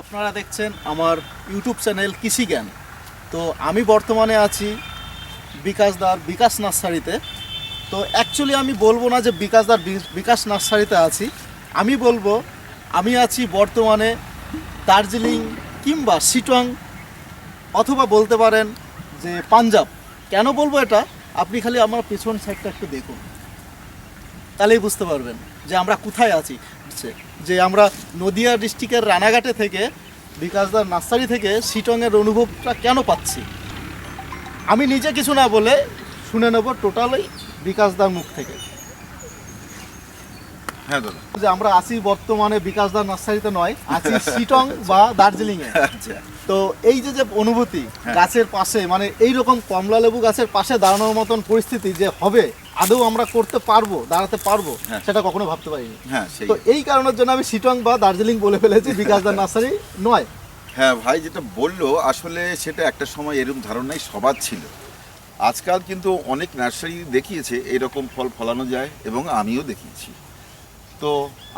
আপনারা দেখছেন আমার ইউটিউব চ্যানেল কৃষি জ্ঞান। তো আমি বর্তমানে আছি বিকাশদার বিকাশ নার্সারিতে। তো অ্যাকচুয়ালি আমি বলব না যে বিকাশদার বিকাশ নার্সারিতে আছি। আমি বলব, আমি আছি বর্তমানে দার্জিলিং কিংবা সিটং অথবা বলতে পারেন যে পাঞ্জাব। কেন বলব এটা? আপনি খালি আমার পেছন সাইডটা একটু দেখুন। তাহলেই বুঝতে পারবেন যে আমরা কোথায় আছি। যে আমরা নদিয়া ডিস্ট্রিক্টের রানাঘাটে থেকে বিকাশদার নার্সারি থেকে সিটংয়ের অনুভবটা কেন পাচ্ছি? আমি নিজে কিছু না বলে শুনে নেব টোটালি বিকাশদার মুখ থেকে। হ্যাঁ দাদা। যে আমরা আছি বর্তমানে বিকাশদার নার্সারিতে নয় আছি সিটং বা দার্জিলিংয়ে। আচ্ছা। তো এই যে যে অনুভূতি হ্যাঁ। গাছের পাশে মানে এই রকম কমলা লেবু গাছের পাশে দাঁড়ানোর মতন পরিস্থিতি যে হবে আদৌ আমরা করতে পারব দাঁড়াতে পারব হ্যাঁ। সেটা কখনো ভাবতে পারিনি। হ্যাঁ তো এই কারণের জন্য আমি সিটং বা দার্জিলিং বলে ফেলেছি বিকাশ বিকাশদার নার্সারি নয়। হ্যাঁ ভাই যেটা বলল আসলে সেটা একটা সময় এরকম ধারণাই সবার ছিল। আজকাল কিন্তু অনেক নার্সারি দেখিয়েছে এরকম ফল ফলানো যায় এবং আমিও দেখিয়েছি। তো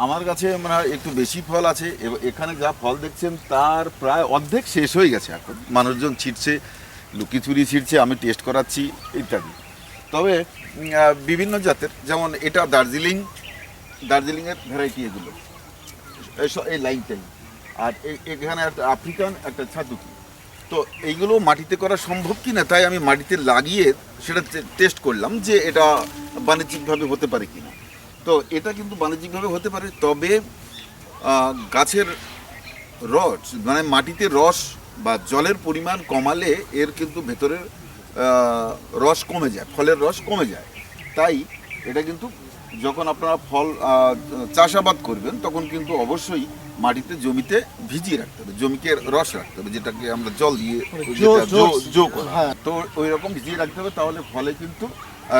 আমার কাছে মানে একটু বেশি ফল আছে এবং এখানে যা ফল দেখছেন তার প্রায় অর্ধেক শেষ হয়ে গেছে এখন। মানুষজন ছিটছে লুকিচুরি ছিটছে আমি টেস্ট করাচ্ছি ইত্যাদি। তবে বিভিন্ন জাতের, যেমন এটা দার্জিলিং, দার্জিলিংয়ের ভ্যারাইটি এগুলো। এই- লাইনটাই। আর এখানে একটা আফ্রিকান, একটা ছাতুকি তো এইগুলো মাটিতে করা সম্ভব কি না তাই আমি মাটিতে লাগিয়ে সেটা টেস্ট করলাম যে এটা বাণিজ্যিকভাবে হতে পারে কি না তো এটা কিন্তু বাণিজ্যিকভাবে হতে পারে, তবে গাছের রস মানে মাটিতে রস বা জলের পরিমাণ কমালে এর কিন্তু ভেতরের রস কমে যায় ফলের রস কমে যায়। তাই এটা কিন্তু যখন আপনারা ফল চাষাবাদ করবেন তখন কিন্তু অবশ্যই মাটিতে জমিতে ভিজিয়ে রাখতে হবে জমিকে রস রাখতে হবে যেটাকে আমরা জল দিয়ে জো- করা। হ্যাঁ। তো ওই রকম ভিজিয়ে রাখতে হবে তাহলে ফলে কিন্তু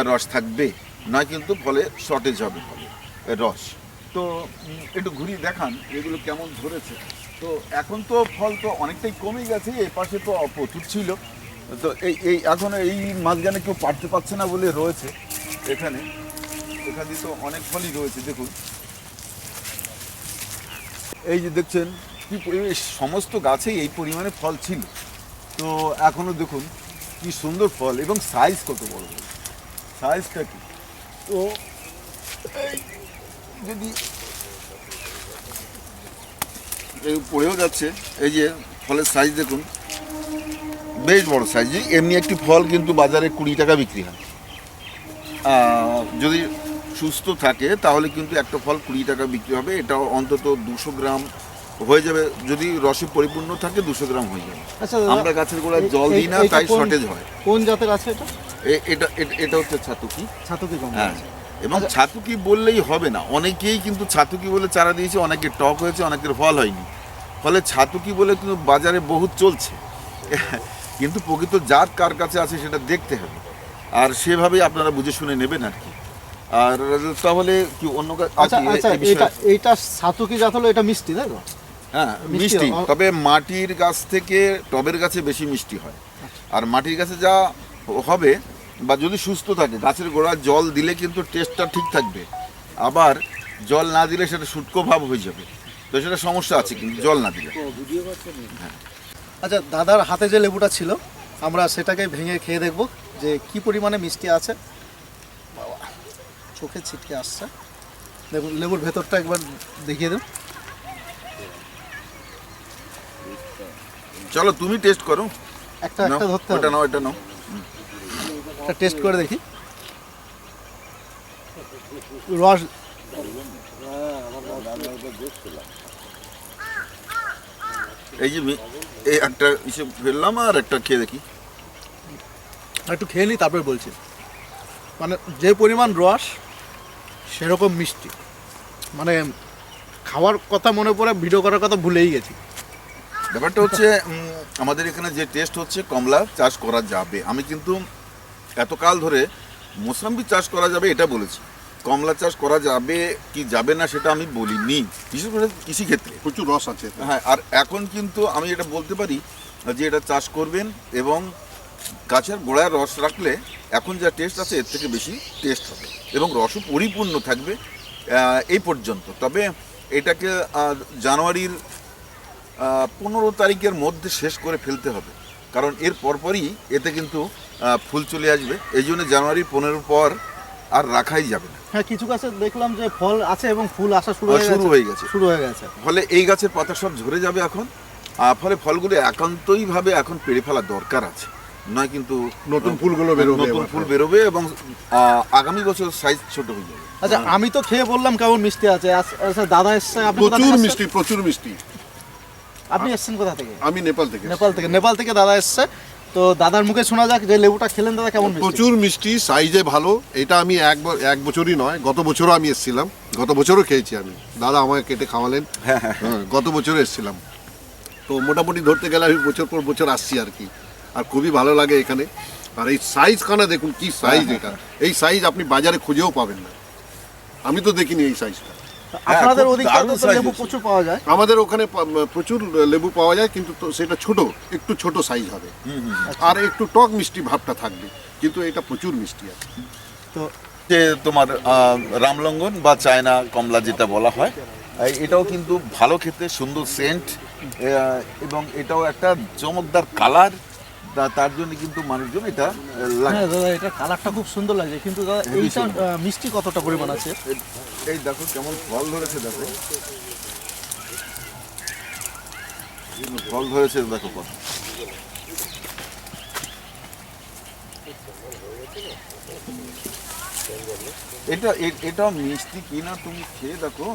রস থাকবে। নয় কিন্তু ফলে শর্টেজ হবে ফলে রস। তো একটু ঘুরিয়ে দেখান এগুলো কেমন ধরেছে। তো এখন তো ফল তো অনেকটাই কমে গেছে এ পাশে তো প্রচুর ছিল। তো এই এই, এখন এই মাঝখানে কেউ পারতে পারছে না বলে রয়েছে এখানে। এখানে তো অনেক ফলই রয়েছে, দেখুন। এই যে দেখছেন, কি সমস্ত গাছেই এই পরিমাণে ফল ছিল। তো এখনও দেখুন, কি সুন্দর ফল, এবং সাইজ কত বড় বড় সাইজটা কি? তো যদি পড়েও যাচ্ছে, এই যে ফলের সাইজ দেখুন বেশ বড় সাইজ এমনি একটি ফল কিন্তু বাজারে কুড়ি টাকা বিক্রি হয়। যদি সুস্থ থাকে তাহলে কিন্তু একটা ফল কুড়ি টাকা বিক্রি হবে। এটা অন্তত দুশো গ্রাম হয়ে যাবে। যদি রসে পরিপূর্ণ থাকে দুশো গ্রাম হয়ে যাবে। আচ্ছা আমরা গাছের গোড়ায় জল দিই না তাই শর্টেজ হয়। কোন জাতের আছে এটা? এটা এটা- হচ্ছে ছাতুকি। ছাতুকি হ্যাঁ। এবং ছাতুকি বললেই হবে না। অনেকেই কিন্তু ছাতুকি বলে চারা দিয়েছে অনেকের টক হয়েছে অনেকের ফল হয়নি। ফলে ছাতুকি বলে কিন্তু বাজারে বহুত চলছে। কিন্তু প্রকৃত জাত কার কাছে আছে সেটা দেখতে হবে। আর সেভাবেই আপনারা বুঝে শুনে নেবেন আর কি। আর তাহলে কি অন্য আচ্ছা আর কি এ- আচ্ছা এইটা ছাতুকি জাত হলো এটা মিষ্টি তাই তো? হ্যাঁ মিষ্টি তবে মাটির গাছ থেকে টবের গাছে বেশি মিষ্টি হয়। আর মাটির গাছে যা হবে বা যদি সুস্থ থাকে গাছের গোড়ায় জল দিলে কিন্তু টেস্টটা ঠিক থাকবে। আবার জল না দিলে সেটা শুটকো ভাব হয়ে যাবে। তো সেটা সমস্যা আছে কিন্তু জল না দিলে। আচ্ছা দাদার হাতে যে লেবুটা ছিল আমরা সেটাকে ভেঙে খেয়ে দেখব যে কি পরিমাণে মিষ্টি আছে। বাবা চোখে ছিটকে আসছে। দেখুন লেবুর ভেতরটা একবার দেখিয়ে দেব চলো তুমি টেস্ট করো। একটা একটা ধরতে ওটা নাও এটা নাও। একটা টেস্ট করে দেখি। রস এই যে এই একটা ইসে ফেললাম আর একটা খেয়ে দেখি। একটু খেয়ে নিই তারপরে বলছি। মানে যে পরিমাণ রস সেরকম মিষ্টি। মানে খাওয়ার কথা মনে পড়ে ভিডিও করার কথা ভুলেই গেছি। ব্যাপারটা হচ্ছে আমাদের এখানে যে টেস্ট হচ্ছে কমলা চাষ করা যাবে। আমি কিন্তু এতকাল ধরে মোসাম্বি চাষ করা যাবে এটা বলেছি। কমলা চাষ করা যাবে কি যাবে না সেটা আমি বলিনি। বিশেষ করে কৃষিক্ষেত্রে। প্রচুর রস আছে হ্যাঁ আর এখন কিন্তু আমি এটা বলতে পারি যে এটা চাষ করবেন এবং গাছের গোড়ায় রস রাখলে এখন যা টেস্ট আছে এর থেকে বেশি টেস্ট হবে এবং রসও পরিপূর্ণ থাকবে এই পর্যন্ত। তবে এটাকে জানুয়ারির পনেরো তারিখের মধ্যে শেষ করে ফেলতে হবে। কারণ এর পরপরই এতে কিন্তু ফুল চলে আসবে। এই জন্য জানুয়ারি পনেরোর পর আর রাখাই যাবে না। হ্যাঁ কিছু গাছে দেখলাম যে ফল আছে এবং ফুল আসা শুরু হয়ে শুরু হয়ে গেছে। শুরু হয়ে গেছে। ফলে এই গাছের পাতা সব ঝরে যাবে এখন। আর ফলে ফলগুলো একান্তইভাবে এখন পেড়ে ফেলা দরকার আছে। নয় কিন্তু নতুন ফুলগুলো বেরোবে নতুন ফুল বেরোবে এবং আহ, আগামী বছর সাইজ ছোট হয়ে যাবে। আচ্ছা আমি তো খেয়ে বললাম কেমন মিষ্টি আছে। আচ্ছা দাদা এসছে আপনি কোথা প্রচুর মিষ্টি প্রচুর মিষ্টি। আপনি এসছেন কোথা থেকে? আমি নেপাল থেকে নেপাল থেকে নেপাল থেকে দাদা এসছে। তো দাদার মুখে শোনা যাক যে লেবুটা খেলেন দাদা কেমন প্রচুর মিষ্টি সাইজে ভালো। এটা আমি এক ব- এক বছরই নয় গত বছরও আমি এসেছিলাম। গত বছরও খেয়েছি আমি। দাদা আমাকে কেটে খাওয়ালেন। হ্যাঁ, গত বছরও এসেছিলাম। তো মোটামুটি ধরতে গেলে আমি বছর পর বছর আসছি আর কি। আর খুবই ভালো লাগে এখানে। আর এই সাইজ খানা দেখুন কি সাইজ এটা। এই সাইজ আপনি বাজারে খুঁজেও পাবেন না। আমি তো দেখিনি এই সাইজটা। আপনাদের খুব ওদিকে তো লেবু প্রচুর পাওয়া যায়। আমাদের ওখানে প্রচুর লেবু পাওয়া যায় কিন্তু তো সেটা ছোট একটু ছোট সাইজ হবে। আর একটু টক মিষ্টি ভাবটা থাকবে কিন্তু এটা প্রচুর মিষ্টি আছে। তো যে তোমার রামলঙ্গন বা চায়না কমলা যেটা বলা হয় এটাও কিন্তু ভালো খেতে সুন্দর সেন্ট এবং এটাও একটা চমকদার কালার তার জন্য কিন্তু মানুষজন এটা লাগে হ্যাঁ দাদা এটা কালারটা খুব সুন্দর লাগছে। কিন্তু দাদা এইটা মিষ্টি কতটা পরিমাণ আছে? এই- দেখো কেমন ফল ধরেছে দেখো। ফল ধরেছে দেখো কত। এটা এটা মিষ্টি কি না তুমি খেয়ে দেখো।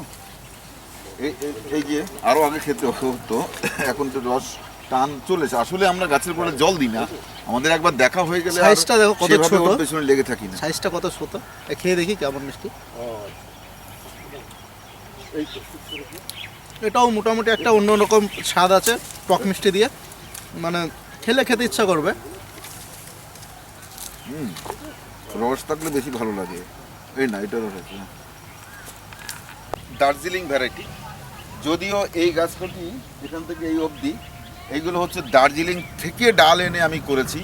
এই যে আরও আগে খেতে হতো এখন তো রস টান চলেছে। আসলে আমরা গাছের পরে জল দিই না। আমাদের একবার দেখা হয়ে গেলে সাইজটা দেখো কত ছোট। পেছনে লেগে থাকি না। সাইজটা কত ছোট? এ খেয়ে দেখি কেমন মিষ্টি। এটাও মোটামুটি একটা অন্যরকম স্বাদ আছে টক মিষ্টি দিয়ে। মানে খেলে খেতে ইচ্ছা করবে। রস থাকলে বেশি ভালো লাগে। এই না এটা রস আছে দার্জিলিং ভ্যারাইটি। যদিও এই গাছটি এখান থেকে এই অবধি এইগুলো হচ্ছে দার্জিলিং থেকে ডাল এনে আমি করেছি।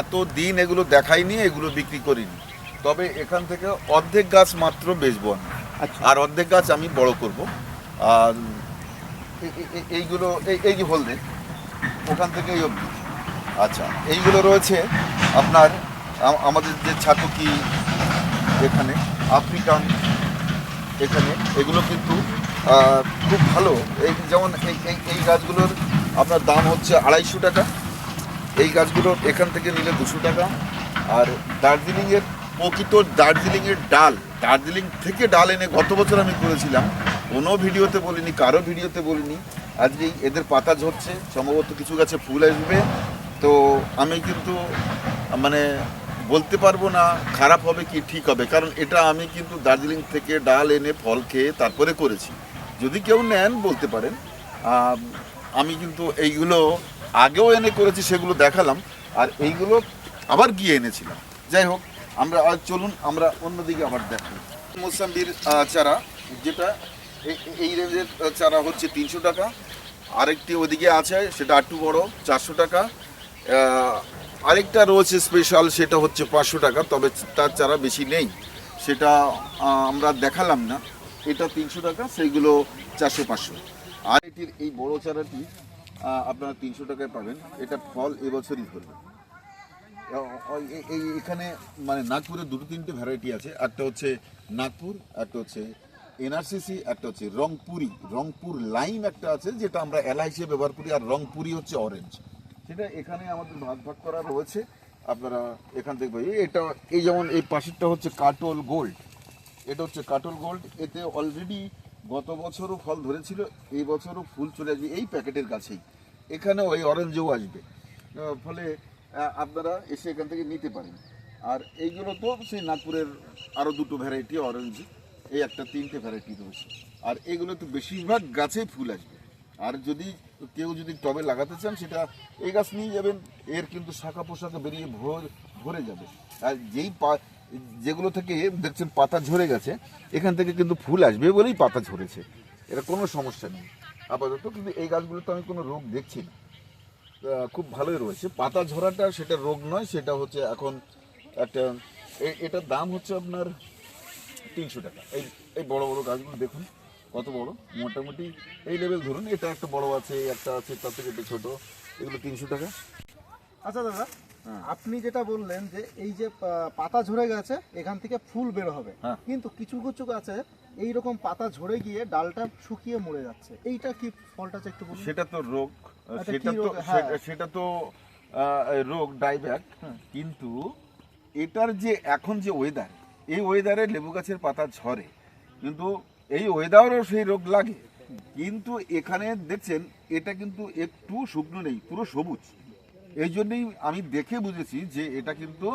এত দিন এগুলো দেখাইনি এগুলো বিক্রি করিনি। তবে এখান থেকে অর্ধেক গাছ মাত্র বেচবো আমি। আচ্ছা। আর অর্ধেক গাছ আমি বড় করব। আর এইগুলো এই এই যে হলদে ওখান থেকে এই অবধি। আচ্ছা এইগুলো রয়েছে আপনার আমাদের যে ছাতুকি এখানে আফ্রিকান এখানে এগুলো কিন্তু খুব ভালো। এই যেমন এই এই এই গাছগুলোর আপনার দাম হচ্ছে আড়াইশো টাকা। এই গাছগুলো এখান থেকে নিলে দুশো টাকা। আর দার্জিলিংয়ের প্রকৃত দার্জিলিংয়ের ডাল, দার্জিলিং থেকে ডাল এনে গত বছর আমি করেছিলাম। কোনো ভিডিওতে বলিনি, কারও ভিডিওতে বলিনি। আজকে এদের পাতা ঝরছে, সম্ভবত কিছু গাছে ফুল আসবে। তো আমি কিন্তু মানে বলতে পারব না খারাপ হবে কি ঠিক হবে, কারণ এটা আমি কিন্তু দার্জিলিং থেকে ডাল এনে ফল খেয়ে তারপরে করেছি। যদি কেউ নেন বলতে পারেন। আম, কিন্তু এইগুলো আগেও এনে করেছি সেগুলো দেখালাম। আর এইগুলো আবার গিয়ে এনেছিলাম। যাই হোক আমরা আজ চলুন আমরা অন্যদিকে আবার দেখাই মোসাম্বির চারা যেটা এই- রেঞ্জের চারা হচ্ছে তিনশো টাকা। আরেকটি ওদিকে আছে সেটা একটু বড় চারশো টাকা। আরেকটা রয়েছে স্পেশাল সেটা হচ্ছে পাঁচশো টাকা তবে তার চারা বেশি নেই। সেটা আমরা দেখালাম না। এটা তিনশো টাকা সেইগুলো চারশো পাঁচশো। আর এই বড় চারাটি আপনারা তিনশো টাকায় পাবেন। এটা ফল এবছরই ধরবে। এই এখানে মানে নাগপুরে দুটো তিনটে ভ্যারাইটি আছে। একটা হচ্ছে নাগপুর, একটা হচ্ছে এনআরসিসি, একটা হচ্ছে রংপুরি। রংপুর লাইম একটা আছে, যেটা আমরা এলা হিসেবে ব্যবহার করি, আর রংপুরি হচ্ছে অরেঞ্জ সেটা এখানে আমাদের ভাগ ভাগ করা রয়েছে। আপনারা এখান থেকে এটা এই যেমন এই পাশেরটা হচ্ছে কাটল গোল্ড এটা হচ্ছে কাটল গোল্ড এতে অলরেডি গত বছরও ফল ধরেছিল, এই বছরও ফুল চলে আসবে এই প্যাকেটের কাছেই। এখানে ওই অরেঞ্জও আসবে। ফলে আপনারা এসে এখান থেকে নিতে পারেন। আর এইগুলো তো সেই নাগপুরের আরও দুটো ভ্যারাইটি অরেঞ্জ এই একটা তিনটে ভ্যারাইটি রয়েছে। আর এগুলো তো বেশিরভাগ গাছেই ফুল আসবে। আর যদি কেউ যদি টবে লাগাতে চান, সেটা এই গাছ নিয়ে যাবেন। এর কিন্তু শাখা পোশাকে বেরিয়ে ভর, ভরে যাবে। আর যেই পা যেগুলো থেকে দেখছেন পাতা ঝরে গেছে, এখান থেকে কিন্তু ফুল আসবে বলেই পাতা ঝরেছে। এটা কোনো সমস্যা নেই। আপাতত কিন্তু এই গাছগুলোতে আমি কোনো রোগ দেখছি না। খুব ভালোই রয়েছে। পাতা ঝরাটা সেটা রোগ নয়, সেটা হচ্ছে এখন একটা এটার দাম হচ্ছে আপনার তিনশো টাকা। এই এই বড় বড় গাছগুলো দেখুন, কত বড়? মোটামুটি এই লেভেল ধরুন, এটা একটা বড় আছে, একটা আছে, তার থেকে একটু ছোট, এগুলো তিনশো টাকা। আচ্ছা দাদা। আপনি যেটা বললেন যে এই যে পাতা ঝরে গেছে এখান থেকে ফুল বের হবে। হ্যাঁ। কিন্তু কিছু কিছু গাছে এই রকম পাতা ঝরে গিয়ে ডালটা শুকিয়ে মরে যাচ্ছে। এইটা কি ফলটা একটু বলুন? সেটা তো রোগ আচ্ছা, সেটা তো রোগ? হ্যাঁ। সেটা- তো রোগ ডাইব্যাক। কিন্তু এটার যে এখন যে ওয়েদার এই ওয়েদারে লেবু গাছের পাতা ঝরে। কিন্তু এই ওয়েদারও সেই রোগ লাগে। কিন্তু এখানে দেখছেন এটা কিন্তু একটু শুকনো নেই পুরো সবুজ। এই জন্যই আমি দেখে বুঝেছি যে এটা কিন্তু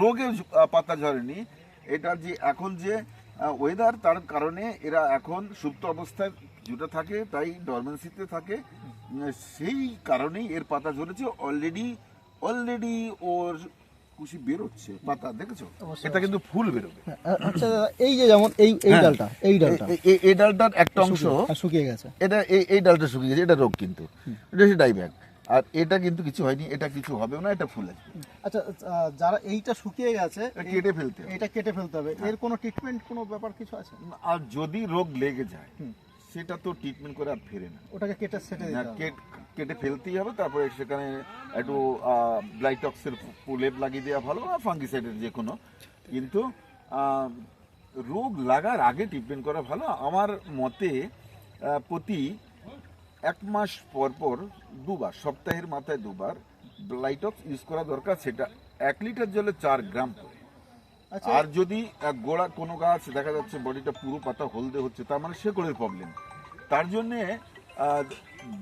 রোগে পাতা ঝরেনি। এটা যে এখন যে ওয়েদার তার কারণে এরা এখন সুপ্ত অবস্থায় যেটা থাকে তাই ডরমেন্সিতে থাকে। সেই কারণেই এর পাতা ঝরেছে। অলরেডি অলরেডি ওর কুশি বেরোচ্ছে পাতা দেখেছ? এটা কিন্তু ফুল বেরোবে। আচ্ছা এই যে যেমন এই এই হ্যাঁ। ডালটা এই ডালটা। এই- ডালটার একটা অংশ শুকিয়ে- হ্যাঁ, গেছে। এটা এই এই ডালটা শুকিয়ে গেছে এটা রোগ কিন্তু। এটা হচ্ছে ডাইব্যাক আর এটা কিন্তু কিছু হয়নি এটা কিছু হবে না এটা ফুল। আচ্ছা যারা এইটা শুকিয়ে গেছে এটা কেটে ফেলতে হবে। এটা কেটে ফেলতে হবে। এর কোনো ট্রিটমেন্ট কোনো ব্যাপার কিছু আছে? আর যদি রোগ লেগে যায়। সেটা তো ট্রিটমেন্ট করে আর ফেরে না। ওটাকে কেটে সেটে কেট- কেটে ফেলতেই হবে তারপরে সেখানে একটু ব্লাইটক্সের লেপ লাগিয়ে দেওয়া ভালো আর ফাঙ্গিসাইডের যে কোনো। কিন্তু রোগ লাগার আগে ট্রিটমেন্ট করা ভালো। আমার মতে প্রতি এক মাস পর পর দুবার সপ্তাহের মাথায় দুবার ব্লাইটক্স ইউজ করা দরকার সেটা এক লিটার জলে চার গ্রাম করে। আচ্ছা। আর যদি গোড়া কোনো গাছ দেখা যাচ্ছে বডিটা পুরো পাতা হলদে হচ্ছে তার মানে শেকড়ের প্রবলেম তার জন্যে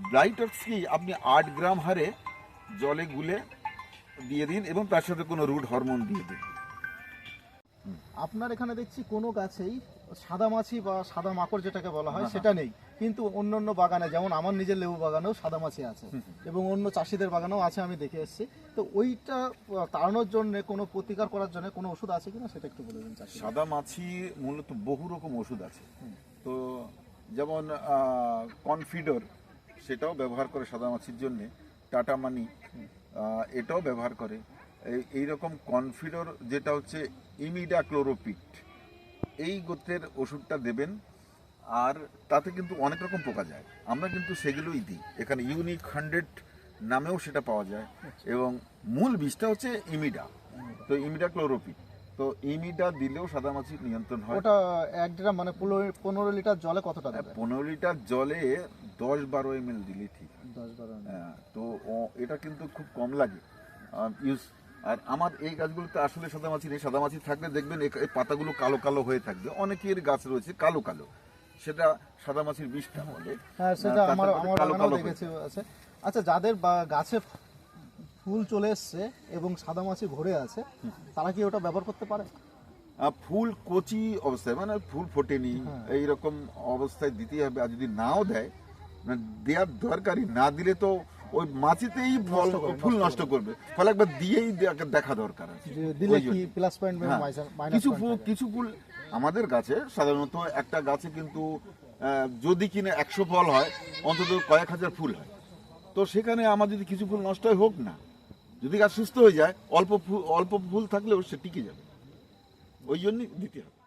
ব্লাইটক্স কি আপনি আট গ্রাম হারে জলে গুলে দিয়ে দিন এবং তার সাথে কোনো রুট হরমোন দিয়ে দিন। আপনার এখানে দেখছি কোনো গাছেই সাদা মাছি বা সাদা মাকড় যেটাকে বলা হ্যাঁ, সেটা নেই। কিন্তু অন্য অন্য বাগানে যেমন আমার নিজের লেবু বাগানেও সাদা মাছি আছে এবং অন্য চাষিদের বাগানেও আছে আমি দেখে এসেছি। তো ওইটা তাড়ানোর জন্য কোনো প্রতিকার করার জন্য কোনো ওষুধ আছে কিনা সেটা একটু বলে দিন সাদা মাছি মূলত বহু রকম ওষুধ আছে। তো যেমন কনফিডর সেটাও ব্যবহার করে সাদা মাছির জন্যে। টাটা মানি এটাও ব্যবহার করে। এই- এইরকম কনফিডর যেটা হচ্ছে ইমিডা ক্লোরোপিট এই গোত্রের ওষুধটা দেবেন। আর তাতে কিন্তু অনেক রকম পোকা যায়। আমরা কিন্তু সেগুলোই দিই। এখানে ইউনিক হান্ড্রেড নামেও সেটা পাওয়া যায়। এবং মূল বীজটা হচ্ছে ইমিডা। তো ইমিডা ক্লোরোপিট তো ইমিডা দিলেও সাদামাছি নিয়ন্ত্রণ হয়। ওটা এক ড্রাম মানে পনেরো- লিটার জলে কতটা দেবে? পনেরো লিটার জলে দশ বারো এম এল দিলে ঠিক। দশ বারো হ্যাঁ, তো এটা কিন্তু খুব কম লাগে। ইউজ আর আমার এই গাছগুলোতে আসলে সাদামাছি নেই। সাদামাছি থাকলে দেখবেন এই পাতাগুলো কালো কালো হয়ে থাকবে। অনেকের গাছ রয়েছে কালো কালো। সেটা সাদামাছির বিষটা বলে হ্যাঁ সেটা আমার আমার কালো বাগানেও দেখেছি আছে। আচ্ছা যাদের বা- গাছে ফুল চলে এসছে এবং সাদা মাছি ভরে আছে তারা কি ওটা ব্যবহার করতে পারে? ফুল কচি অবস্থায় মানে ফুল ফোটেনি হ্যাঁ। এইরকম অবস্থায় দিতেই হবে আর যদি নাও দেয় মানে দেওয়ার দরকারই না দিলে তো ওই মাছিতেই ফল ফুল নষ্ট করবে। ফলে একবার দিয়েই দেখা- দরকার আছে। হ্যাঁ, কিছু ফুল কিছু ফুল আমাদের গাছে সাধারণত একটা গাছে কিন্তু যদি কিনে একশো ফল হয়, অন্তত কয়েক হাজার ফুল হয়। তো সেখানে আমার যদি কিছু ফুল নষ্ট হোক না। যদি গাছ সুস্থ হয়ে যায়, অল্প ফুল অল্প ফুল থাকলেও সে টিকে যাবে। ওই জন্যই দিতে হবে।